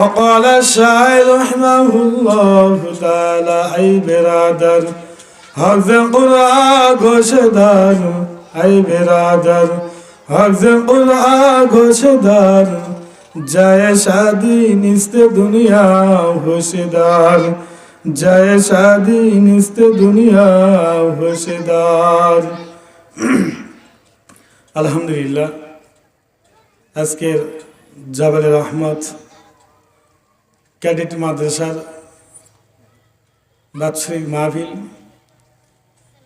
وقال الشاعر رحمه الله تعالى اي برادر حفظ القرآن گوشدار اي برادر حفظ القرآن گوشدار جائے شادی نست دنیا ہوشدار جائے شادی نست وشدار الحمد لله আজকের جبل রহমত ক্যাডেট মাদ্রাসার বাৎসরিক মাহফিল।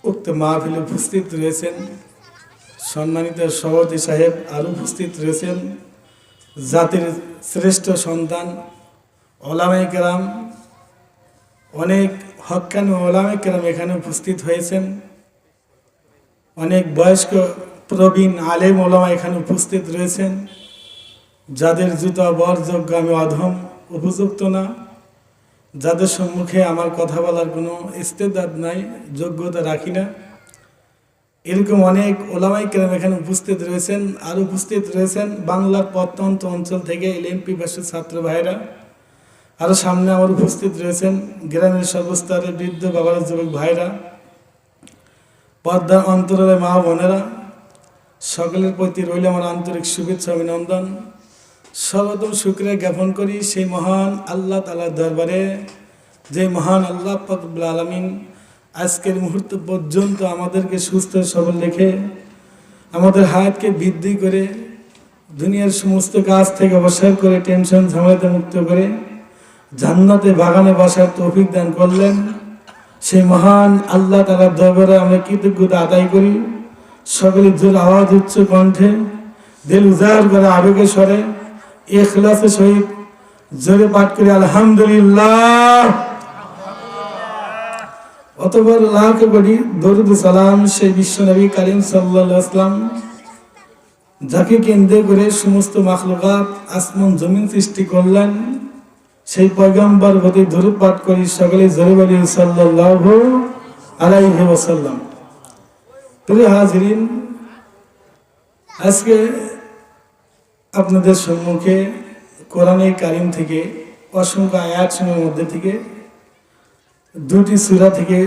উক্ত মাহফিলে উপস্থিত রয়েছেন সম্মানিত সভাপতি সাহেব আরও উপস্থিত রয়েছেন জাতির শ্রেষ্ঠ সন্তান ওলামাই কেরাম, অনেক হকানি ওলামাই কেরাম এখানে উপস্থিত হয়েছেন। অনেক বয়স্ক প্রবীণ আলেম ওলামা এখানে উপস্থিত রয়েছেন, যাদের জুতা বরযোগ্য আমি অধম। উপযুক্ত না। যাদের সম্মুখে আমার কথা বলার কোনো ইস্তেদাদ নাই, যোগ্যতা রাখি না। এরকম অনেক ওলামাই কেরাম এখানে উপস্থিত রয়েছেন আর উপস্থিত রয়েছেন বাংলার প্রত্যন্ত অঞ্চল থেকে এলএমপি বাসের ছাত্র ভাইরা। আরও সামনে আমার উপস্থিত রয়েছেন গ্রামের সর্বস্তরের বৃদ্ধ বাবার, যুবক ভাইরা পর্দার অন্তরালে মা বোনেরা। সকলের প্রতি রইল আমার আন্তরিক শুভেচ্ছা, অভিনন্দন। সর্বতম শুক্রিয়া জ্ঞাপন করি সেই মহান আল্লাহ তালার দরবারে যে মহান আল্লাহ ফকবুল আলমিন আজকের মুহূর্ত পর্যন্ত আমাদেরকে সুস্থ সবল রেখে, আমাদের হাতকে বৃদ্ধি করে, দুনিয়ার সমস্ত কাজ থেকে অবসর করে টেনশন, ঝামেলাতে মুক্ত করে জান্নাতে বাগানে বাসার তৌফিক দান করলেন। সেই মহান আল্লাহ তালার দরবারে আমরা কৃতজ্ঞতা আদায় করি। সকলে জোর আওয়াজ উচ্চ কণ্ঠে, দিল উজাড় করে আবেগে সরে এখলাসের সহিত জোরে পাঠ করি, আলহামদুলিল্লাহ। অতবার লাখে বলি দরুদ সালাম সেই বিশ্ব নবী করিম সাল্লাহ আসলাম যাকে কেন্দ্র করে সমস্ত মাখলুকাত আসমান জমিন সৃষ্টি করলেন। সেই পয়গম্বর প্রতি দরুদ পাঠ করি সকলে জোরে বলি, সাল্লাল্লাহু আলাইহি ওয়াসাল্লাম। প্রিয় হাজরিন, আজকে আপনাদের সম্মুখে কোরআনে কারিম থেকে অসংখ্য আয়াত সময়ের মধ্যে থেকে দুটি সূরা থেকে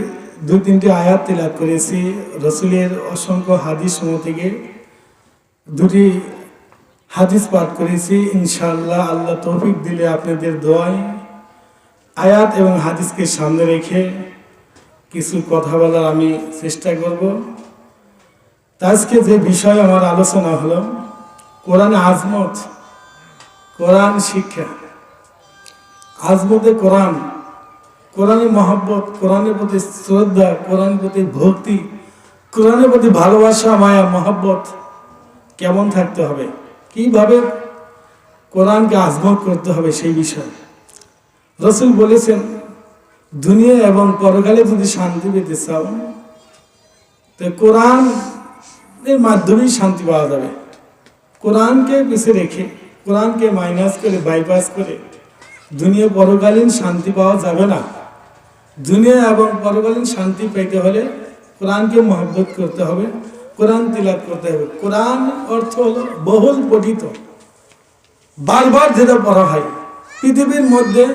দু তিনটি আয়াত তেলাপ করেছি। রসুলের অসংখ্য হাদিস সমূহ থেকে দুটি হাদিস পাঠ করেছি। ইনশাল্লাহ আল্লাহ তৌফিক দিলে আপনাদের দোয়ায় আয়াত এবং হাদিসকে সামনে রেখে কিছু কথা বলার আমি চেষ্টা করব। আজকে যে বিষয় আমার আলোচনা হলো কোরআন আজমত, কোরআন শিক্ষা। আজমতে কোরআন কোরআনের মহব্বত, কোরআনের প্রতি শ্রদ্ধা, কোরআনের প্রতি ভক্তি, কোরআনের প্রতি ভালোবাসা, মায়া, মহব্বত কেমন থাকতে হবে? কীভাবে কোরআনকে আজমত করতে হবে সেই বিষয়ে? রসুল বলেছেন, দুনিয়া এবং পরকালে যদি শান্তি পেতে চাও, তো কোরআন এর মাধ্যমেই শান্তি পাওয়া যাবে। কোরআনকে পিছিয়ে রেখে, কোরআনকে মাইনাস করে বাইপাস করে, দুনিয়া পরকালীন শান্তি পাওয়া যাবে না। দুনিয়া এবং পরকালীন শান্তি পেতে হলে কোরআনকে মহব্বত করতে হবে, কোরআন তিলাপ করতে হবে। কোরআন অর্থ হলো বহুল পঠিত। বারবার যেটা পড়া হয়, পৃথিবীর মধ্যে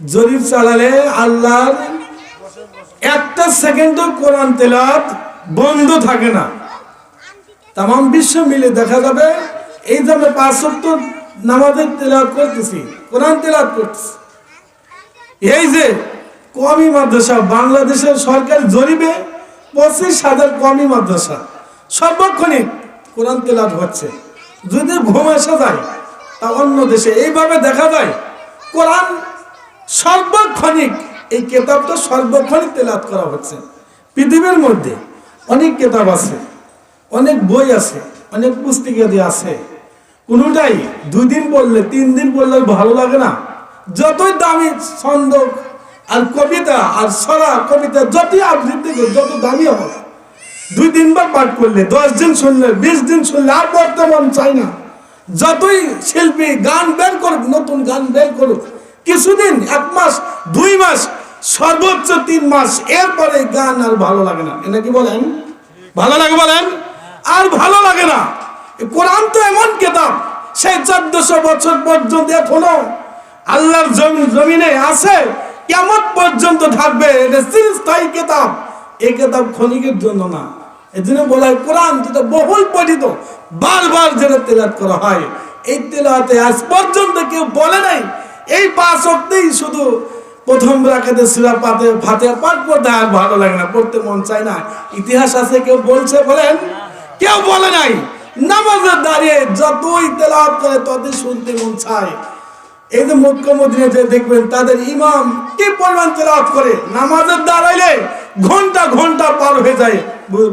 জরিপ চালালে আল্লাহর একটা সেকেন্ডও কোরআন তেলাত বন্ধ থাকে না। তাম বিশ্ব মিলে দেখা যাবে এই যে আমরা পাঁচ নামাজের তেলাত করতেছি, কোরআন তেলাত করতেছি। এই যে কমি মাদ্রাসা, বাংলাদেশের সরকার জরিবে পঁচিশ হাজার কমি মাদ্রাসা, সর্বক্ষণিক কোরআন তেলাত হচ্ছে। যদি ঘুম আসা যায়, তা অন্য দেশে। এইভাবে দেখা যায়, কোরআন সর্বক্ষণিক, এই কেতাবটা সর্বক্ষণিক তেলাত করা হচ্ছে। পৃথিবীর মধ্যে অনেক কেতাব আছে, অনেক বই আছে, অনেক পুস্তিকাদি আছে। কোনোটাই দুই দিন পড়লে তিন দিন পড়লে ভালো লাগে না। যতই দামি ছন্দ আর কবিতা আর সরা কবিতা, যতই আবৃত্তি করে যত দামি হবে দুই দিনবার পাঠ করলে, দশ দিন শুনলে, বিশ দিন শুনলে আর বর্তমান চাই না। যতই শিল্পী গান বের করুক, নতুন গান বের করুক, কিছুদিন, এক মাস, দুই মাস, সর্বোচ্চ তিন মাস, এরপরে গান আর ভালো লাগে না। এটা কি বলেন? ভালো লাগে বলেন? আর ভালো লাগে না। কোরআন তো এমন কেতাব চোদ্দশো বছর পর্যন্ত এখনও আল্লাহ জমি- জমিনে আছে কেমন পর্যন্ত থাকবে। কেতাব। এই কেতাব ক্ষণিকের জন্য না। এই জন্য বলা হয়, কোরআন যেটা বহুল পঠিত, বারবার যেটা তেলাত করা হয়, এই তেলাতে আজ পর্যন্ত কেউ বলে নাই, এই পাঁচ অক্টেই শুধু প্রথম রাখাতে সুরা পাতে ফাতে পাঠ করতে আর ভালো লাগে না, পড়তে মন চায় না। ইতিহাস আছে, কেউ বলছে বলেন? কেউ বলে নাই। নামাজের দাঁড়িয়ে যতই তেলাপ করে ততই শুনতে মন চায়। এই যে মুখ্যমন্ত্রী যে দেখবেন তাদের ইমাম কি পরিমাণ তেলাওয়াত করে? নামাজের দাঁড়াইলে ঘণ্টা ঘণ্টা পার হয়ে যায়।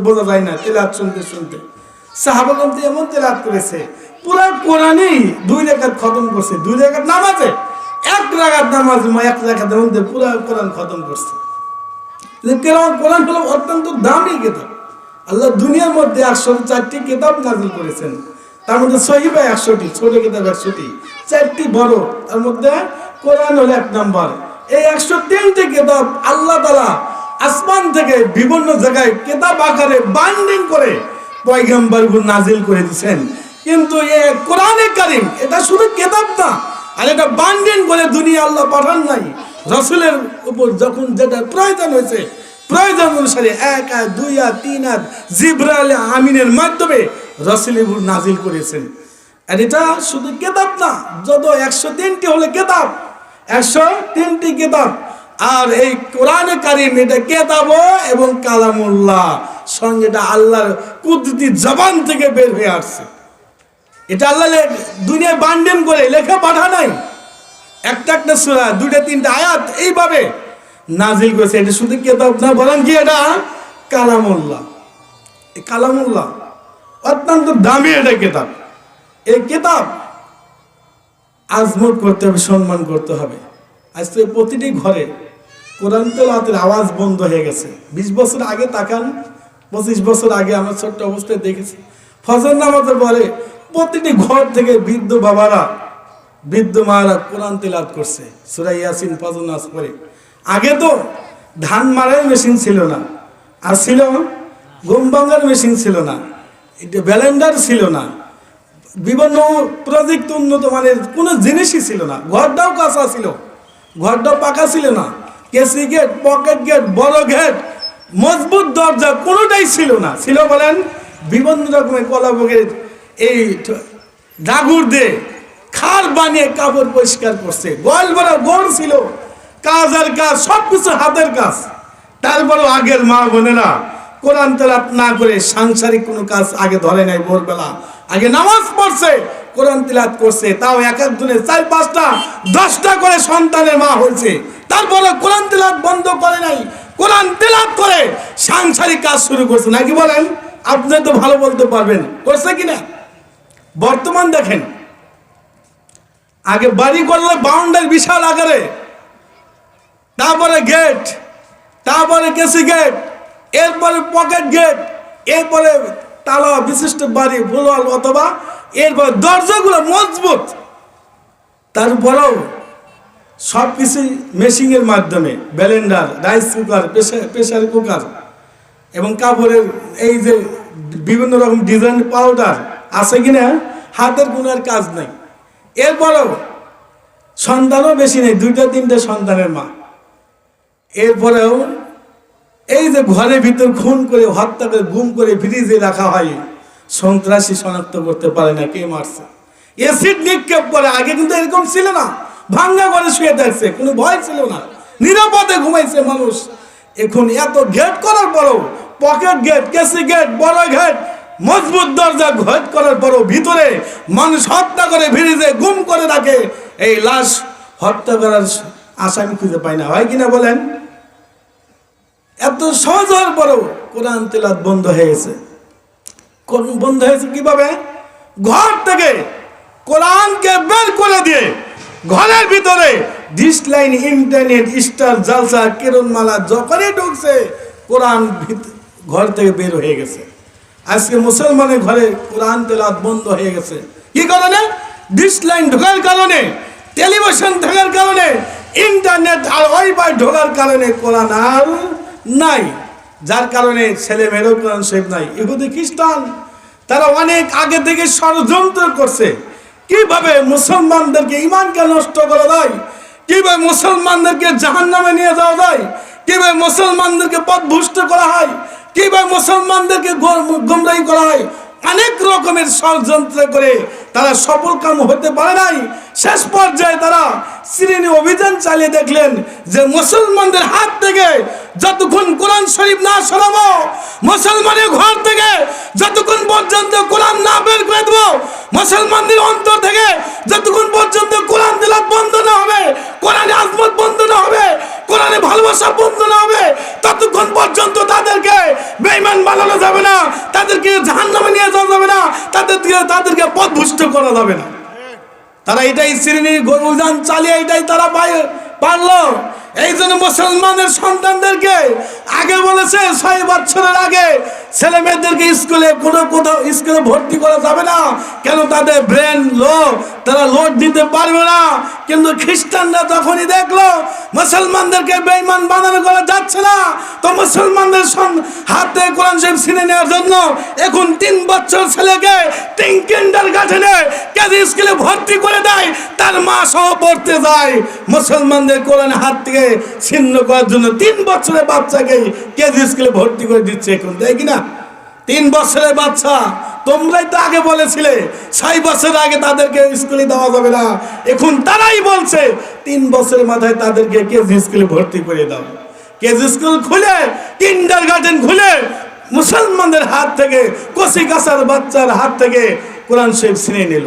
বোঝা যায় না তেলাপ শুনতে শুনতে। সাহাবাগম এমন তেলাপ করেছে, পুরো কোরআনই দুই রেখাত খতম করছে। দুই রেখাত নামাজে, এক রাখাত নামাজ এক রাখাতের মধ্যে পুরো কোরআন খতম করছে। কোরআন হলো অত্যন্ত দামি কিতাব। আল্লাহ দুনিয়ার মধ্যে একশো চারটি কিতাব নাজিল করেছেন। তার মধ্যে সহিবা একশোটি, ছোট কিতাব একশোটি। চারটি বড়, তার মধ্যে কোরআন হলো এক নম্বর। এই একশো তিনটি কিতাব আল্লাহ তালা আসমান থেকে বিভিন্ন জায়গায় কিতাব আকারে বাইন্ডিং করে পয়গাম্বার নাজিল করে দিচ্ছেন কিন্তু এ কোরআনে কারিম, এটা শুধু কেতাব না, আর এটা বান্ডিং করে দুনিয়া আল্লাহ পাঠান নাই। রসুলের উপর যখন যেটা প্রয়োজন হয়েছে প্রয়োজন অনুসারে এক আয় দুই আয় তিন আয় জিব্রাইল আমিনের মাধ্যমে রসুলের নাজিল করেছেন। আর এটা শুধু কেতাব না, যত একশো তিনটি হলে কেতাব, একশো তিনটি কেতাব। আর এই কোরআনে কারিম এটা কেতাবও এবং কালামুল্লাহ, সঙ্গে এটা আল্লাহর কুদরতি জবান থেকে বের হয়ে আসছে। এটা আল্লাহ দুনিয়ায় বান্ডেন করে লেখা পাঠা নাই। একটা একটা সুরা দুটা তিনটা আয়াত, এইভাবে নাজিল করেছে। এটা শুধু কেতাব না বলেন কি এটা? কালামুল্লাহ। কালামুল্লাহ অত্যন্ত দামি এটা কেতাব। এই কেতাব আজমত করতে হবে, সম্মান করতে হবে। আজ তো প্রতিটি ঘরে কোরআন তেলাওয়াতের আওয়াজ বন্ধ হয়ে গেছে। বিশ বছর আগে তাকান, পঁচিশ বছর আগে আমরা ছোট্ট অবস্থায় দেখেছি। ফজর নামাজের পরে প্রতিটি ঘর থেকে বৃদ্ধ বাবারা, বৃদ্ধ মারা কোরআন তেলাওয়াত করছে। সুরাই ইয়াসিন, ফজর নামাজ পরে আগে তো ধান মারাই মেশিন ছিল না, আর ছিল গম ভাঙার মেশিন ছিল না, এটা ব্যালেন্ডার ছিল না, বিভিন্ন প্রযুক্তি উন্নত মানের কোনো জিনিসই ছিল না, ঘরটাও কাঁচা ছিল, ঘরটাও পাকা ছিল না, কেসি গেট, পকেট গেট, বড় গেট, মজবুত দরজা কোনোটাই ছিল না। ছিল বলেন বিভিন্ন রকমের কলাভোগের এই ডাগুর দিয়ে খাল বানিয়ে কাপড় পরিষ্কার করছে, গোয়াল ভরা গোড় ছিল কাজ আর কাজ, সব কিছু হাতের কাজ। তারপরও আগের মা বোনেরা কোরআন তেলাপ না করে সাংসারিক কোনো কাজ আগে ধরে নাই ভোরবেলা। আগে নামাজ পড়ছে, কোরআন তেলাত করছে, তাও এক এক দিনে চার, পাঁচটা, দশটা করে সন্তানের মা হয়েছে। তারপরে কোরআন তেলাত বন্ধ করে নাই। কোরআন তেলাত করে সাংসারিক কাজ শুরু করছে। নাকি বলেন? আপনি তো ভালো বলতে পারবেন। করছে কিনা? বর্তমান দেখেন, আগে বাড়ি করলে বাউন্ডারি বিশাল আকারে। তারপরে গেট তারপরে কেসি গেট এরপরে পকেট গেট এরপরে তালা বিশিষ্ট বাড়ি ফুলওয়াল অথবা এরপরে দরজাগুলো মজবুত। তারপরেও সব কিছুই মেশিনের মাধ্যমে blender rice cooker pressure pressure cooker এবং কাপড়ের এই যে বিভিন্ন রকম ডিজাইন পাউডার আছে কিনা, হাতের আর কাজ নেই। এরপরেও সন্তানও বেশি নেই, দুইটা, তিনটা সন্তানের মা। এরপরেও এই যে ঘরের ভিতর খুন করে, হত্যা করে, গুম করে ফ্রিজে রাখা হয়, সন্ত্রাসী শনাক্ত করতে পারে না, কে মারছে? এসিড নিক্ষেপ করে, আগে কিন্তু এরকম ছিল না। ভাঙ্গা করে শুয়ে থাকছে, কোনো ভয় ছিল না। নিরাপদে ঘুমাইছে মানুষ। এখন এত গেট করার পরও পকেট গেট কেসি গেট বড় গেট মজবুত দরজা ঘেট করার পরও ভিতরে মানুষ হত্যা করে ফ্রিজে গুম করে রাখে। এই লাশ হত্যা করার আসামি খুঁজে পায় না। হয় কিনা বলেন? এত সহজ হওয়ার পরেও কোরআন তেলাত বন্ধ হয়ে গেছে। কোন- বন্ধ হয়েছে কীভাবে? ঘর থেকে কোরআনকে বের করে দিয়ে ঘরের ভিতরে ডিশ লাইন ইন্টারনেট স্টার জালসা কিরণমালা যখনই ঢুকছে, কোরআন ঘর থেকে বের হয়ে গেছে। আজকে মুসলমানের ঘরে কোরআন তেলাত বন্ধ হয়ে গেছে। কি কারণে? ডিশ লাইন ঢোকার কারণে টেলিভিশন থাকার কারণে ইন্টারনেট আর ওয়াইফাই ঢোকার কারণে কোরআন আর নাই। যার কারণে ছেলে মেয়েরও কোরআন শরীফ নাই। ইহুদি খ্রিস্টান, তারা অনেক আগে থেকে ষড়যন্ত্র করছে। কীভাবে মুসলমানদেরকে ইমানকে নষ্ট করে দেয় কীভাবে মুসলমানদেরকে জাহান নামে নিয়ে যাওয়া যায়? কীভাবে মুসলমানদেরকে পথভুষ্ট করা হয়? কীভাবে মুসলমানদেরকে গো- গুমরাহি করা হয়? অনেক রকমের ষড়যন্ত্র করে তারা সফল কাম হতে পারে নাই। শেষ পর্যায়ে তারা শ্রেণি অভিযান চালিয়ে দেখলেন যে মুসলমানদের হাত থেকে যতক্ষণ কোরআন শরীফ না সরাবো, মুসলমানের ঘর থেকে যতক্ষণ পর্যন্ত কোরআন না বের করে দেবো, মুসলমানদের অন্তর থেকে যতক্ষণ পর্যন্ত কোরআন দিলাত বন্ধ না হবে, কোরআনে আজমত বন্ধ না হবে, কোরআনে ভালোবাসা বন্ধ না হবে, ততক্ষণ পর্যন্ত তাদেরকে বেঈমান বানানো যাবে না, তাদেরকে জাহান্নামে নিয়ে যাওয়া যাবে না তাদেরকে তাদেরকে পথভুষ্ট করা যাবে না। তারা এটাই শ্রেণির অভিযান চালিয়ে এটাই তারা পারল। এই জন্য মুসলমানের সন্তানদেরকে আগে বলেছে, ছয় বছরের আগে ছেলে মেয়েদেরকে স্কুলে কোনো কোথাও, স্কুলে ভর্তি করা যাবে না। কেন? তাদের ব্রেন লো তারা লোড দিতে পারবে না। কিন্তু খ্রিস্টানরা যখনই দেখল, মুসলমানদেরকে বেঈমান বানানো করা যাচ্ছে না, তো মুসলমানদের হাতে কোরআন শরীফ ছিনে নেওয়ার জন্য এখন তিন বছর ছেলেকে টিঙ্কেন্ডার গাঠনে কেজি স্কুলে ভর্তি করে দেয়, তার মা সহ পড়তে যায়। মুসলমানদের কোরআন হাত থেকে ছিন্ন করার জন্য তিন বছরের বাচ্চাকে কেজি স্কুলে ভর্তি করে দিচ্ছে এখন, তাই কি না? তিন বছরের বাচ্চা, তোমরাই তো আগে বলেছিলে, ছয় বছর আগে তাদেরকে স্কুলে দেওয়া যাবে না। এখন তারাই বলছে, তিন বছরের মাথায় তাদেরকে কেজি স্কুলে ভর্তি করে দাও। কেজি স্কুল খুলে কিন্ডার গার্ডেন খুলে, মুসলমানদের হাত থেকে কচি কাঁচার বাচ্চার হাত থেকে কোরআন শরীফ ছিনিয়ে নিল।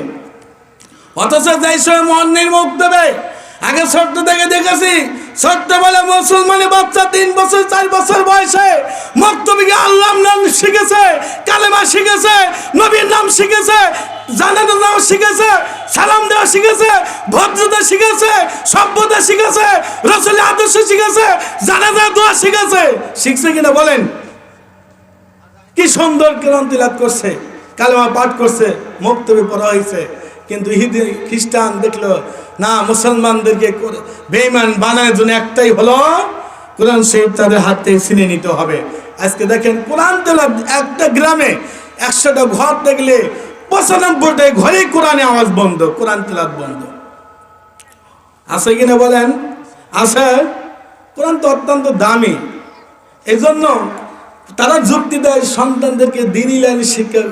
অথচ যেই সময় মন নির্মুখ দেবে আগে ছোট্ট থেকে দেখেছি ছোট্টবেলা মুসলমানের বাচ্চা তিন বছর, চার বছর বয়সে মক্তবিকে আল্লাহর নাম শিখেছে, কালেমা শিখেছে, নবীর নাম শিখেছে জানানোর নাম শিখেছে, সালাম দেওয়া শিখেছে, ভদ্রতা শিখেছে, সভ্যতা শিখেছে, রসুলের আদর্শ শিখেছে জানাজা দোয়া শিখেছে। শিখছে কিনা বলেন? কি সুন্দর কেরাম তিলাত করছে, কালেমা পাঠ করছে, মুক্তবি পড়া হয়েছে। কিন্তু ইহুদি খ্রিস্টান দেখল, না, মুসলমানদেরকে বেঈমান বানানোর জন্য একটাই হলো কোরআন শরীফ তাদের হাত থেকে ছিনে নিতে হবে। আজকে দেখেন কোরআন তেলাত একটা গ্রামে একশোটা ঘর দেখলে পঁচানব্বইটা ঘরে কোরআনে আওয়াজ বন্ধ, কোরআন তেলাত বন্ধ। আছে কিনা বলেন? আছে। কোরআন তো অত্যন্ত দামি। এই জন্য তারা যুক্তি দেয় সন্তানদেরকে দিনই লাইনে শিক্ষা,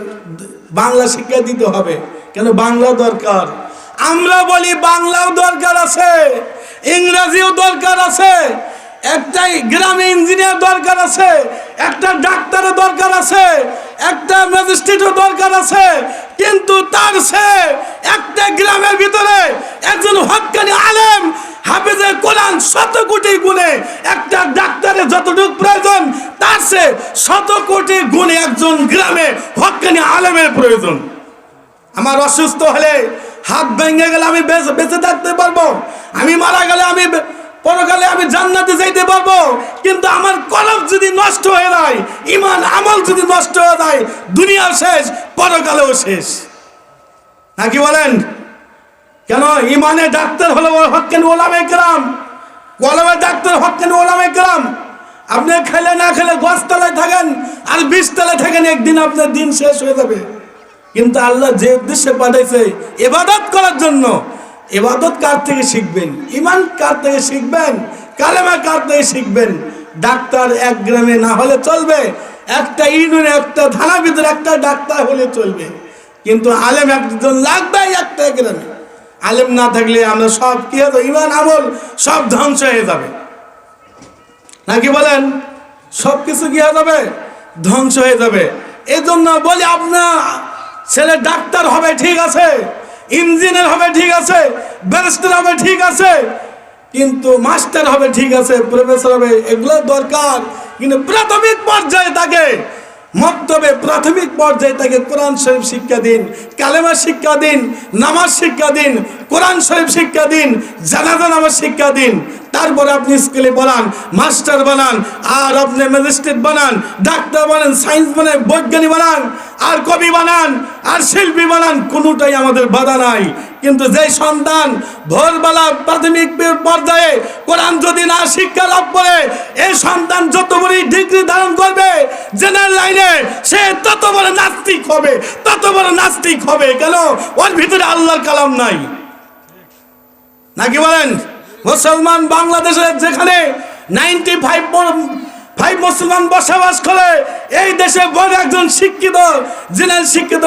বাংলা শিক্ষা দিতে হবে। কেন বাংলা দরকার? আমরা বলি বাংলাও দরকার আছে, ইংরেজিও দরকার আছে একটাই গ্রামে ইঞ্জিনিয়ার দরকার আছে, একটা ডাক্তারের দরকার আছে, একটা ম্যাজিস্ট্রেটও দরকার আছে, কিন্তু তার সে একটা গ্রামের ভিতরে একজন হক্কানি আলেম হাফেজে কোরআন শত কোটি গুণে একটা ডাক্তারের যতটুকু প্রয়োজন, তার সে শত কোটি গুণে একজন গ্রামে হক্কানি আলেমের প্রয়োজন। আমার অসুস্থ হলে হাত ভেঙে গেলে আমি বেঁচে থাকতে পারব। আমি মারা গেলে আমি পরকালে আমি জান্নাতে যাইতে পারব। কিন্তু আমার কলম যদি নষ্ট হয়ে যায়, ইমান, আমল যদি নষ্ট হয়ে যায়, দুনিয়া শেষ পরকালেও শেষ। নাকি বলেন? কেন? ইমানে ডাক্তার হলো হকেন ওলামে গ্রাম কলমে ডাক্তার হকেন ওলামে গ্রাম আপনি খেলে না খেলে গছতলায় থাকেন, আর বিশ তলায় থাকেন, একদিন আপনার দিন শেষ হয়ে যাবে। কিন্তু আল্লাহ যে উদ্দেশ্যে পাঠাইছে এবাদত করার জন্য এবাদত কার থেকে শিখবেন? ইমান কার থেকে শিখবেন? কালেমা কার থেকে শিখবেন? ডাক্তার এক গ্রামে না হলে চলবে, একটা ইউনিয়নে, একটা থানার ভিতরে একটা ডাক্তার হলে চলবে। কিন্তু আলেম একজন লাগবে একটা গ্রামে। আলেম না থাকলে আমরা সব কি হবে? ইমান আমল সব ধ্বংস হয়ে যাবে। নাকি বলেন? সব কিছু কি হয়ে যাবে? ধ্বংস হয়ে যাবে। এই জন্য বলি, আপনার ছেলে ডাক্তার হবে, ঠিক আছে। ইঞ্জিনিয়ার হবে, ঠিক আছে। ব্যারিস্টার হবে, ঠিক আছে। কিন্তু মাস্টার হবে, ঠিক আছে। প্রফেসর হবে, এগুলো দরকার। কিন্তু প্রাথমিক পর্যায়ে তাকে মক্তবে প্রাথমিক পর্যায়ে তাকে কোরআন শরীফ শিক্ষা দিন, কালেমা শিক্ষা দিন, নামাজ শিক্ষা দিন, কোরআন শরীফ শিক্ষা দিন, জানাজা নামাজ শিক্ষা দিন। তারপরে আপনি স্কুলে বানান মাস্টার বানান, আর আপনি ম্যাজিস্ট্রেট বানান, ডাক্তার বানান, সায়েন্স বানান, বৈজ্ঞানিক বানান, আর কবি বানান, আর শিল্পী বানান, কোনোটাই আমাদের বাধা নাই। কিন্তু যে সন্তান ভোরবেলা প্রাথমিক পর্যায়ে কোরআন যদি না শিক্ষা লাভ করে, এই সন্তান যত বড় ডিগ্রি ধারণ করবে জেনারেল লাইনে সে তত বড় নাস্তিক হবে, তত বড় নাস্তিক হবে। কেন? ওর ভিতরে আল্লাহর কালাম নাই। নাকি বলেন? মুসলমান বাংলাদেশের যেখানে নাইনটি ফাইভ ফাইভ মুসলমান বসবাস করে, এই দেশে বড় একজন শিক্ষিত যিনি শিক্ষিত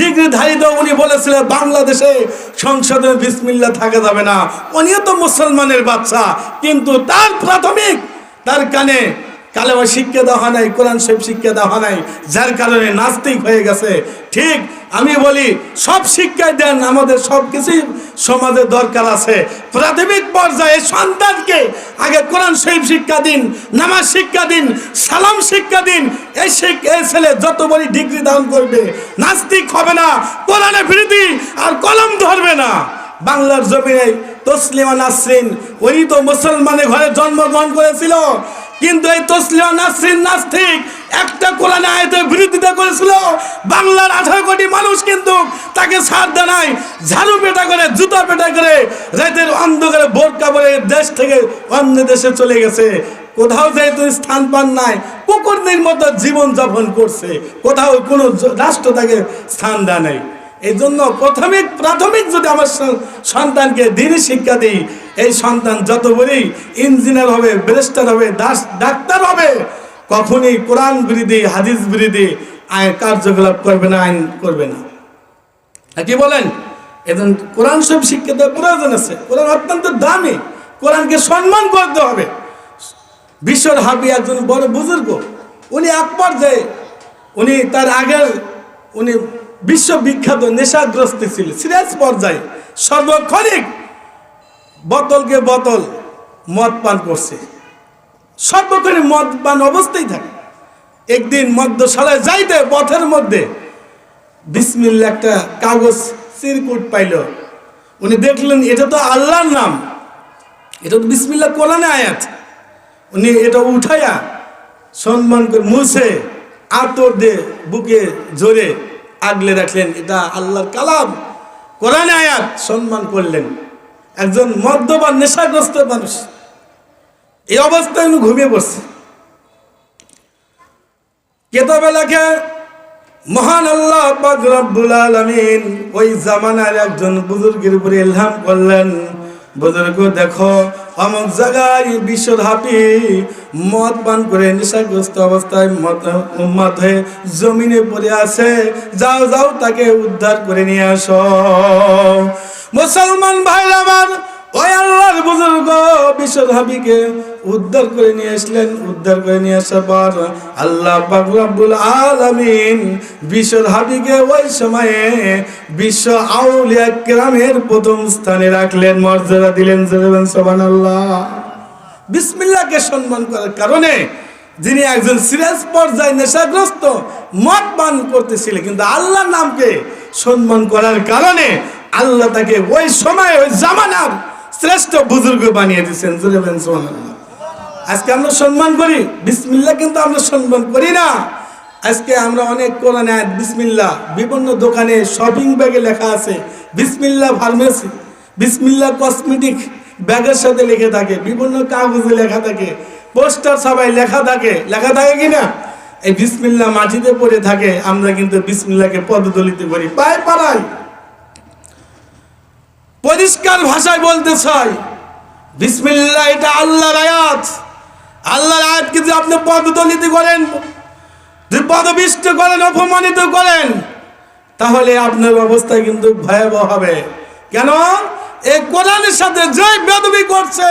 ডিগ্রিধারিত উনি বলেছিলেন, বাংলাদেশে সংসদে বিসমিল্লা থাকা যাবে না। উনিও তো মুসলমানের বাচ্চা, কিন্তু তার প্রাথমিক, তার কানে কালেমা শিক্ষা দেওয়া নাই, কোরআন শরীফ শিক্ষা দেওয়া নাই, যার কারণে নাস্তিক হয়ে গেছে। ঠিক, আমি বলি, সব শিক্ষায় দেন, আমাদের সব কিছুই সমাজে দরকার আছে। প্রাথমিক পর্যায়ে সন্তানকে আগে কোরআন শরীফ শিক্ষা দিন, নামাজ শিক্ষা দিন, সালাম শিক্ষা দিন। এই এই ছেলে যত বড় ডিগ্রি দান করবে, নাস্তিক হবে না, কোরআনে বিরোধী, আর কলম ধরবে না। বাংলার জমিনে তসলিমা নাসরিন, ওই তো মুসলমানের ঘরে জন্মগ্রহণ করেছিল কিন্তু এই তসলিমা নাসরিন নাস্তিক একটা কোরআনে আয়তের বিরোধিতা করেছিল। বাংলার আঠারো কোটি মানুষ কিন্তু তাকে ছাড় দেয় ঝাড়ু পেটা করে, জুতা পেটা করে রাতের অন্ধকারে বোরকা পরে দেশ থেকে অন্য দেশে চলে গেছে। কোথাও যেহেতু স্থান পান নাই। কুকুরদের মতো জীবন যাপন করছে। কোথাও কোনো রাষ্ট্র তাকে স্থান দেয় নাই। এই জন্য প্রাথমিক প্রাথমিক যদি আমার সন্তানকে দিনই শিক্ষা দিই, এই সন্তান যত বলি ইঞ্জিনিয়ার হবে, ব্যারিস্টার হবে, দাস ডাক্তার হবে, কখনই কোরআন বিরোধী, হাদিস বিরোধী আইন কার্যকলাপ করবে না, আইন করবে না। কি বলেন? এখন কোরআন সব শিক্ষা দেওয়ার প্রয়োজন আছে। কোরআন অত্যন্ত দামি। কোরআনকে সম্মান করতে হবে। বিশ্বর হাবি একজন বড় বুজুর্গ। উনি এক পর্যায়ে উনি তার আগের উনি বিশ্ববিখ্যাত নেশাগ্রস্ত ছিল। সিরিয়াস পর্যায়ে সর্বক্ষণিক বোতলকে বোতল মদ পান করছে। সর্বক্ষণিক মদ পান অবস্থায় থাকে। একদিন মদ্যশালায় যাইতে পথের মধ্যে বিসমিল্লা একটা কাগজ চিরকুট পাইল। উনি দেখলেন, এটা তো আল্লাহর নাম। এটা তো বিসমিল্লা কোরআনে আয়াত। উনি এটা উঠাইয়া সম্মান করে মুছে আতর দিয়ে বুকে জোরে আগলে রাখলেন, এটা আল্লাহর কালাম। কোরআনে আয়াত, সম্মান করলেন। একজন মদ্যপান, নেশাগ্রস্ত মানুষ। এই অবস্থায় উনি ঘুমিয়ে পড়ছে। কেতাবে লেখে, মহান আল্লাহ রব্বুল আলামিন ওই জামানার একজন বুজুর্গের উপরে ইলহাম করলেন। বুজুর্গ, দেখো, অমুক জায়গায় বিশ্বর হাপি মদ পান করে নেশাগ্রস্ত অবস্থায় মত হয়ে জমিনে পড়ে আছে। যাও যাও, তাকে উদ্ধার করে নিয়ে আসো। মুসলমান ভাইরা আমার, ওই আল্লাহর বুজুর্গ বিশ্বর হাবিকে উদ্ধার করে নিয়ে আসলেন, উদ্ধার করে নিয়ে আসার পর আল্লাহ পাক রব্বুল আলামিন বিশ্বর হাবিকে ওই সময়ে বিশ্ব আউলিয়া কেরামের প্রথম স্থানে রাখলেন, মর্যাদা দিলেন জেরেবেন আল্লাহ বিসমিল্লাহকে সম্মান করার কারণে যিনি একজন সিরিয়াস পর্যায়ে নেশাগ্রস্ত মত পান করতেছিলেন, কিন্তু আল্লাহর নামকে সম্মান করার কারণে আল্লাহ তাকে ওই সময়, ওই জামানার শ্রেষ্ঠ বুজুর্গ বানিয়ে দিচ্ছেন জুলেবেন সুবহানাল্লাহ। আজকে আমরা সম্মান করি। বিসমিল্লাহ কিন্তু আমরা সম্মান করি না। আজকে আমরা অনেক কোরআনে আয়াত, বিসমিল্লাহ, বিভিন্ন দোকানে শপিং ব্যাগে লেখা আছে, বিসমিল্লাহ ফার্মেসি বিসমিল্লাহ কসমেটিক ব্যাগের সাথে লিখে থাকে, বিভিন্ন কাগজে লেখা থাকে পোস্টার সবাই লেখা থাকে লেখা থাকে কিনা? এই বিসমিল্লাহ মাটিতে পড়ে থাকে, আমরা কিন্তু বিসমিল্লাহকে পদদলিত করি। পায় পাড়ায়। পরিষ্কার ভাষায় বলতে চাই, বিসমিল্লাহ এটা আল্লাহর আয়াত। আল্লাহর আয়াতকে যদি আপনি পদদলিত করেন পদবিষ্ট করেন, অপমানিত করেন, তাহলে আপনার অবস্থা কিন্তু ভয়াবহ হবে। কেন? এই কোরআনের সাথে যে বেদবি করছে,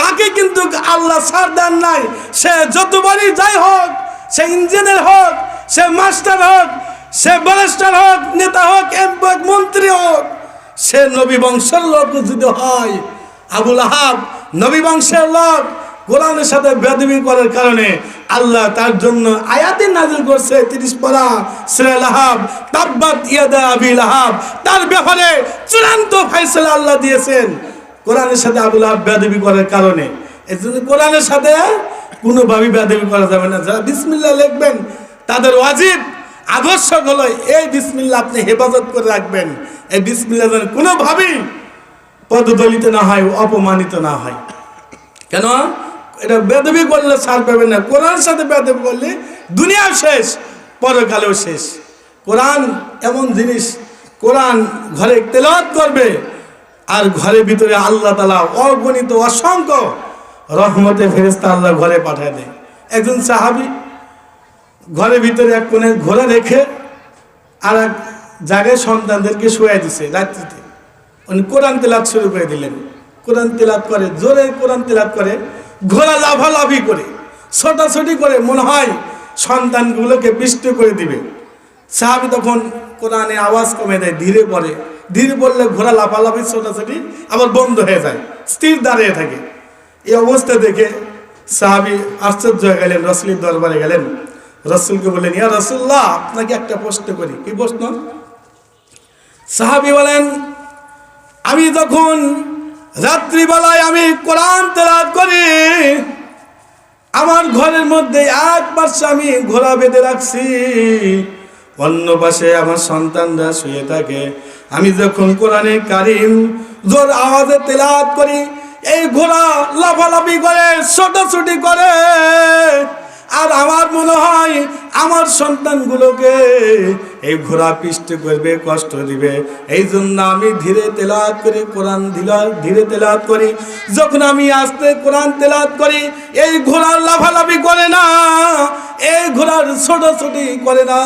তাকে কিন্তু আল্লাহ ছাড় দেন নাই। সে যতবারই যাই হোক, সে ইঞ্জিনিয়ার হোক, সে মাস্টার হোক, সে ব্যারিস্টার হোক, নেতা হোক, এমপি হোক, মন্ত্রী হোক, সে নবী বংশের লোক যদি হয়, আবুল আহাব নবী বংশের লোক কোরআনের সাথে বেদবি করার কারণে আল্লাহ তার জন্য আয়াতে নাজিল করছে তিরিশ পারা সুরাল আহাব তাব্বাত ইয়াদা আবিল আহাব তার ব্যাপারে চূড়ান্ত ফয়সালা আল্লাহ দিয়েছেন। কোরআনের সাথে আবুল আহাব বেদবি করার কারণে। এই জন্য কোরআনের সাথে কোনোভাবেই বেদবি করা যাবে না। যারা বিসমিল্লা লিখবেন, তাদের ওয়াজিব, আবশ্যক হলো এই বিসমিল্লাহ আপনি হেফাজত করে রাখবেন। এই বিসমিল্লা যেন কোনোভাবেই পদদলিত না হয়, অপমানিত না হয়। কেন? এটা বেদবি করলে ছাড় পাবে না। কোরআনের সাথে বেদবি করলে দুনিয়াও শেষ, পরকালেও শেষ। কোরআন এমন জিনিস, কোরআন ঘরে তেলাওয়াত করবে আর ঘরের ভিতরে আল্লাহ তালা অগণিত, অসংখ্য রহমতে ফেরেস্তা আল্লাহ ঘরে পাঠায় দেয়। একজন সাহাবি ঘরের ভিতরে এক কোণে ঘোড়া রেখে আর এক জায়গায় সন্তানদেরকে শুয়াই দিছে রাত্রিতে। উনি কোরআন তেলাত শুরু করে দিলেন। কোরআন তেলাত করে, জোরে কোরআন তেলাত করে ঘোড়া লাফালাফি করে, ছোটাছুটি করে মনে হয় সন্তানগুলোকে পিষ্ট করে দিবে। সাহাবি তখন কোরআনে আওয়াজ কমে দেয়, ধীরে পড়ে। ধীরে পড়লে ঘোড়া লাফালাফি, ছোটাছুটি আবার বন্ধ হয়ে যায়, স্থির দাঁড়িয়ে থাকে। এই অবস্থা দেখে সাহাবি আশ্চর্য হয়ে গেলেন, রসুলের দরবারে গেলেন। রসুলকে বললেন, ইয়া রসুল্লাহ আপনাকে একটা প্রশ্ন করি। কি প্রশ্ন? সাহাবি বলেন, আমি যখন রাত্রিবেলায় আমি কোরআন তেলাত করি। আমার ঘরের মধ্যে এক পাশে আমি ঘোড়া বেঁধে রাখছি। অন্য পাশে আমার সন্তানরা শুয়ে থাকে। আমি যখন কোরআনে কারিম জোর আওয়াজে তেলাত করি, এই ঘোড়া লাফালাফি করে, ছোটাছুটি করে। আর আমার মনে হয় আমার সন্তানগুলোকে এই ঘোড়া পিষ্ট করবে, কষ্ট দিবে। এই জন্য আমি ধীরে তেলাত করি, কোরআন ধীরে তেলাত করি। যখন আমি আস্তে কোরআন তেলাত করি, এই ঘোড়ার লাফালাফি করে না, এই ঘোড়ার ছোটাছুটি করে না,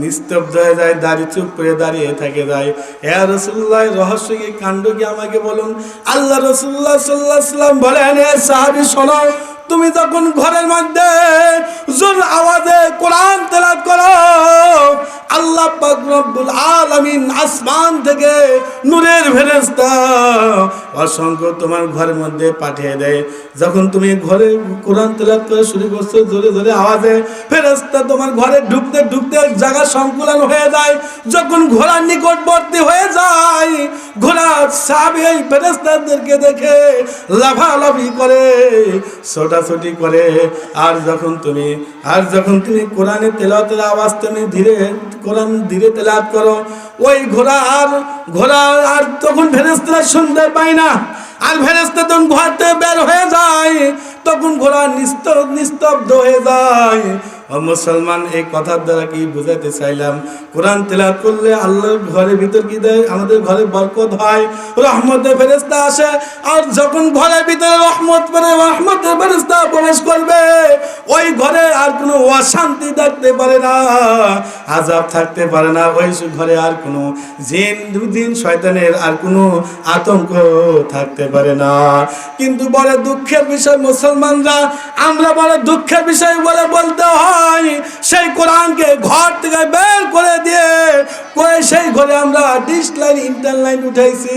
নিস্তব্ধ হয়ে যায় দাঁড়িয়ে চুপ করে দাঁড়িয়ে থাকে যায়। এ রসুল্লাহ রহস্য কি, কাণ্ড কি আমাকে বলুন? আল্লাহ রসুল্লাহ সাল্লাহ সাল্লাম বলেন সাহাবি শোনো তুমি যখন ঘরের মধ্যে জোর আওয়াজে কোরআন তেলাত করো, আল্লাহ রব্বুল আলামিন আসমান থেকে নূরের ফেরেশতা অসংখ্য তোমার ঘরের মধ্যে পাঠিয়ে দেয়। যখন তুমি ঘরে কোরআন তেলাত করে শুরু করছ, জোরে জোরে আওয়াজে, ফেরেশতা তোমার ঘরে ঢুকতে ঢুকতে জায়গা সংকুলন হয়ে যায়। যখন ঘোড়ার নিকটবর্তী হয়ে যায় ঘোড়া সাহাবী এই ফেরেশতাদেরকে দেখে লাফালাফি করে, ছোটাছুটি করে। আর যখন তুমি, আর যখন তুমি কোরআনে তেলাওয়াতের আওয়াজ তুমি ধীরে, কোরআন ধীরে তেলাওয়াত করো, ওই ঘোড়া আর ঘোড়া আর তখন ফেরেস্তারা শুনতে পায় না। আর ফেরেস্তা তখন ঘর থেকে বের হয়ে যায়। তখন ঘোড়া নিস্তব্ধ নিস্তব্ধ হয়ে যায়। ও মুসলমান, এই কথার দ্বারা কি বুঝাতে চাইলাম? কোরআন তেলাত করলে আল্লাহর ঘরের ভিতর কি দেয়? আমাদের ঘরে বরকত হয়। রহমতের ফেরেস্তা আসে, আর যখন ঘরের ভিতরে রহমত পরে রহমতের ফেরেস্তা প্রবেশ করবে, ওই ঘরে আর কোনো অশান্তি থাকতে পারে না, আজাব থাকতে পারে না। ওই ঘরে আর কোনো জিন, দুদিন শয়তানের আর কোনো আতঙ্ক থাকতে পারে না। কিন্তু বলে দুঃখের বিষয় মুসলমানরা, আমরা বড় দুঃখের বিষয় বলে বলতে হয়। সেই কোরআনকে ঘর থেকে বের করে দিয়ে সেই ঘরে আমরা ডিশ লাইন উঠাইছি।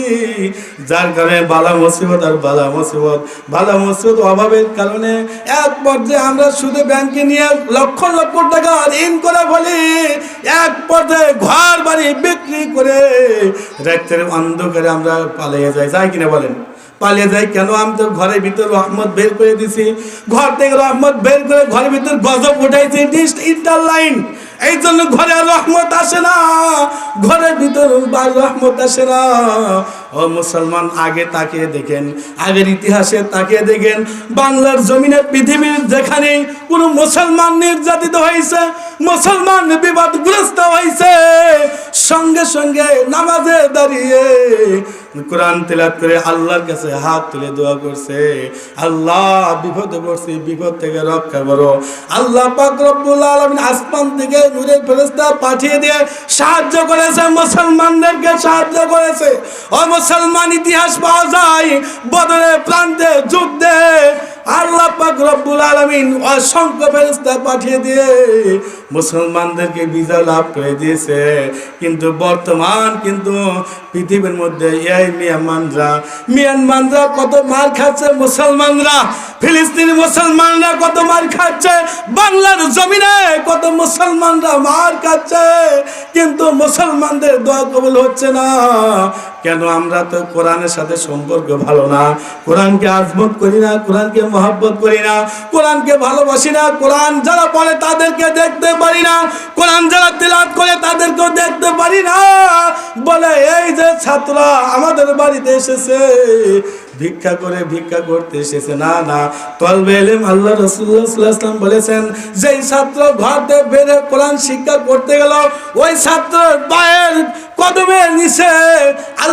যার কারণে বালা মুসিবত আর বালা মুসিবত। বালা মুসিবত অভাবের কারণে এক পর্যায়ে আমরা শুধু ব্যাংকে নিয়ে লক্ষ লক্ষ টাকা ঋণ করে বলি এক পর্যায়ে ঘর বাড়ি বিক্রি করে রাত্রের অন্ধকারে আমরা পালিয়ে যাই। যাই কিনা বলেন? পালিয়ে যায়। কেন আমি তো ঘরের ভিতর রহমত বের করে দিছি? ঘর থেকে রহমত বের করে ঘরের ভিতর গজব উঠাইছি। ইন্টারলাইন লাইন এই জন্য ঘরে রহমত আসে না। ঘরের ভিতর রহমত আসে না। ও মুসলমান, আগে তাকিয়ে দেখেন, আগের ইতিহাসে তাকিয়ে দেখেন, বাংলার জমিনে, পৃথিবীর যেখানে কোনো মুসলমান নির্যাতিত হয়েছে, মুসলমান বিবাদগ্রস্ত হয়েছে, সঙ্গে সঙ্গে নামাজে দাঁড়িয়ে কোরআন তেলাত করে আল্লাহর কাছে হাত তুলে দোয়া করছে, আল্লাহ বিপদে পড়ছি, বিপদ থেকে রক্ষা করো। আল্লাহ পাক আসমান থেকে নূরের ফেরেশতা পাঠিয়ে দিয়ে সাহায্য করেছে, মুসলমানদেরকে সাহায্য করেছে। ও মুসলমান ইতিহাস পাওয়া যায় বদরের প্রান্তে, যুদ্ধে। আল্লাহ পাক রব্বুল আলামিন অসংখ্য ফেরেশতা পাঠিয়ে দিয়ে মুসলমানদেরকে বিজয় লাভ করে দিয়েছে। কিন্তু বর্তমান কিন্তু পৃথিবীর মধ্যে এই মিয়ানমানরা মিয়ানমানরা কত মার খাচ্ছে মুসলমানরা, ফিলিস্তিনি মুসলমানরা কত মার খাচ্ছে, বাংলার জমিনে কত মুসলমানরা মার খাচ্ছে। কিন্তু মুসলমানদের দোয়া কবুল হচ্ছে না। কেন আমরা তো কোরআনের সাথে সম্পর্ক ভালো না? কোরআনকে আজমত করি না, কোরআনকে মহাব্বত করি না, কোরআনকে ভালোবাসি না, কোরআন যারা পড়ে তাদেরকে দেখতে পারি না, কোরআন যারা তিলাত করে তাদেরকেও দেখতে পারি না। বলে এই যে ছাত্ররা আমাদের বাড়িতে এসেছে, ভিক্ষা করে ভিক্ষা করতে এসেছে। না না, তলবে এলেম আল্লাহ রসুল্লাহাম বলেছেন, যেই ছাত্র ঘরতে বেড়ে কোরআন শিক্ষা করতে গেল, ওই ছাত্র পায়ের কদমের নিচে আল্লাহ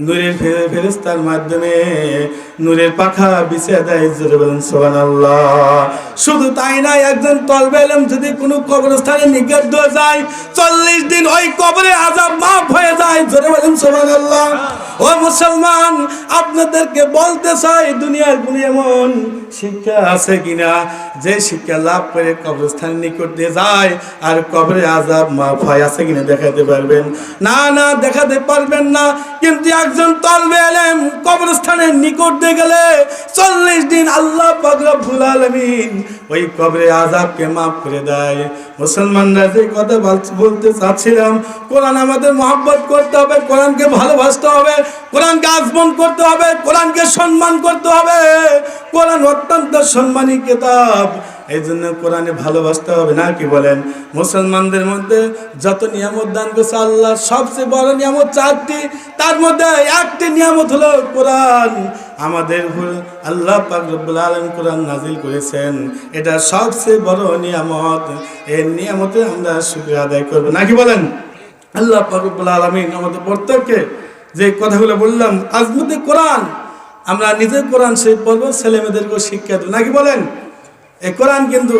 নূরের ফে- ফেরেশতার মাধ্যমে নূরের পাখা বিছিয়ে দেয় বলেন সুবহানাল্লাহ। শুধু তাই না একজন তলবে যদি কোনো কবরস্থানে হয়ে যায়, চল্লিশ দিন ওই কবরে আজাব মাফ হয়ে যায়, জোরে বলেন সুবহানাল্লাহ। ও মুসলমান, আপনাদেরকে বলতে চাই, দুনিয়ার কোন এমন শিক্ষা আছে কিনা? যে শিক্ষা লাভ করে কবরস্থানের নিকট দিয়ে যায়, আর কবরে আজাব মাফ হয়, আছে কিনা দেখাতে পারবেন? না না, দেখাতে পারবেন না, কিন্তু একজন তলবে এলেম কবরস্থানের নিকট দিয়ে গেলে চল্লিশ দিন আল্লাহ পাকরবুল আলমিন ওই কবরে আজাবকে মাফ করে দেয়। মুসলমানরা যে কথা বলতে চাচ্ছিলাম, কোরআন আমাদের মহব্বত করতে হবে, কোরআনকে ভালোবাসতে হবে, কোরআনকে আজমন করতে হবে, কোরআনকে সম্মান করতে হবে। কোরআন অত্যন্ত সম্মানী কেতাব। এই জন্য কোরআনে ভালোবাসতে হবে, না কি বলেন? মুসলমানদের মধ্যে যত নিয়ামত দান করছে আল্লাহ, সবচেয়ে বড় নিয়ামত চারটি। তার মধ্যে একটি নিয়ামত হলো কোরআন। আমাদের আল্লাহ পাক রব্বুল আলম কোরআন নাজিল করেছেন। এটা সবচেয়ে বড় নিয়ামত। এই নিয়ামতে আমরা শুক্রিয়া আদায় করব নাকি বলেন? আল্লাহ পাক রব্বুল আলমিন আমাদের প্রত্যেককে যে কথাগুলো বললাম, আজমতে কোরআন। আমরা নিজের কোরআন সেই পড়ব ছেলে মেয়েদেরকেও শিক্ষা দেবো নাকি বলেন? এই কোরআন কিন্তু